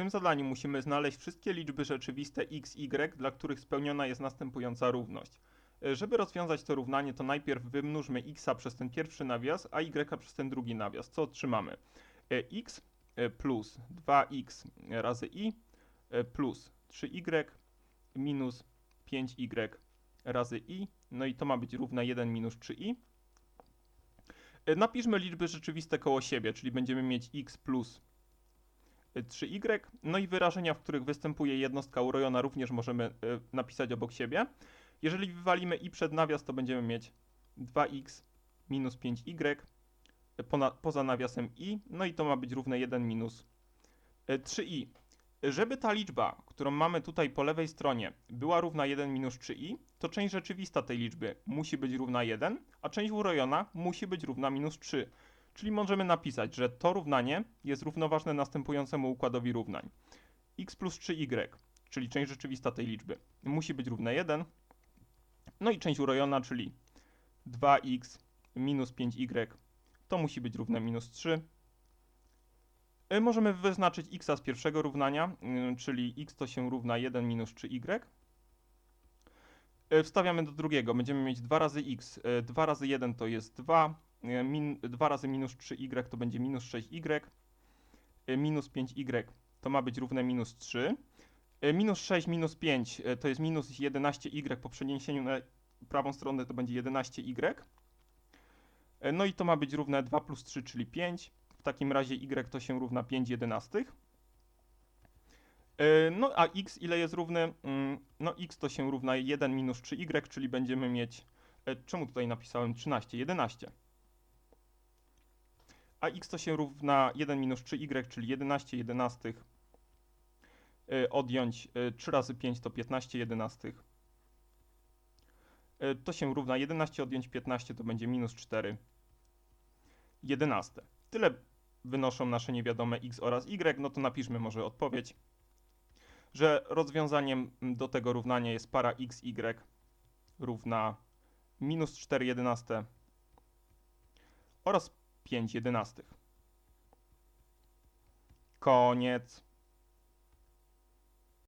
tym zadaniu musimy znaleźć wszystkie liczby rzeczywiste x, y, dla których spełniona jest następująca równość. E, Żeby rozwiązać to równanie, to najpierw wymnóżmy x przez ten pierwszy nawias, a y przez ten drugi nawias. Co otrzymamy? E, x e, plus 2x razy i plus 3y minus 5y razy i, no i to ma być równe 1 minus 3i. E, Napiszmy liczby rzeczywiste koło siebie, czyli będziemy mieć x plus 3y, no i wyrażenia, w których występuje jednostka urojona również możemy e, napisać obok siebie. Jeżeli wywalimy i przed nawias, to będziemy mieć 2x minus 5y e, poza nawiasem i, no i to ma być równe 1 minus e, 3i. Żeby ta liczba, którą mamy tutaj po lewej stronie, była równa 1 minus 3i, to część rzeczywista tej liczby musi być równa 1, a część urojona musi być równa minus 3. Czyli możemy napisać, że to równanie jest równoważne następującemu układowi równań. x plus 3y, czyli część rzeczywista tej liczby, musi być równa 1, no i część urojona, czyli 2x minus 5y, to musi być równe minus 3. Y, Możemy wyznaczyć x z pierwszego równania, y, czyli x to się równa 1 minus 3y. Y, Wstawiamy do drugiego, będziemy mieć 2 razy x, 2 razy 1 to jest 2, y, min, 2 razy minus 3y to będzie minus 6y, y, minus 5y to ma być równe minus 3, y, minus 6 minus 5 y, to jest minus 11y, po przeniesieniu na prawą stronę to będzie 11y, Y, no i to ma być równe 2 plus 3, czyli 5, w takim razie y to się równa 5 jedenastych. Y, No a x ile jest równy? Mm, No x to się równa 1 minus 3y, czyli będziemy mieć, czemu tutaj napisałem 13? 11. A x to się równa 1 minus 3y, czyli 11 jedenastych. Y, Odjąć y, 3 razy 5 to 15 jedenastych. Y, To się równa 11 odjąć 15 to będzie minus 4 jedenaste. Tyle wynoszą nasze niewiadome x oraz y, no to napiszmy może odpowiedź, że rozwiązaniem do tego równania jest para x, y równa minus 4 jedenaste oraz 5 jedenastych. Koniec.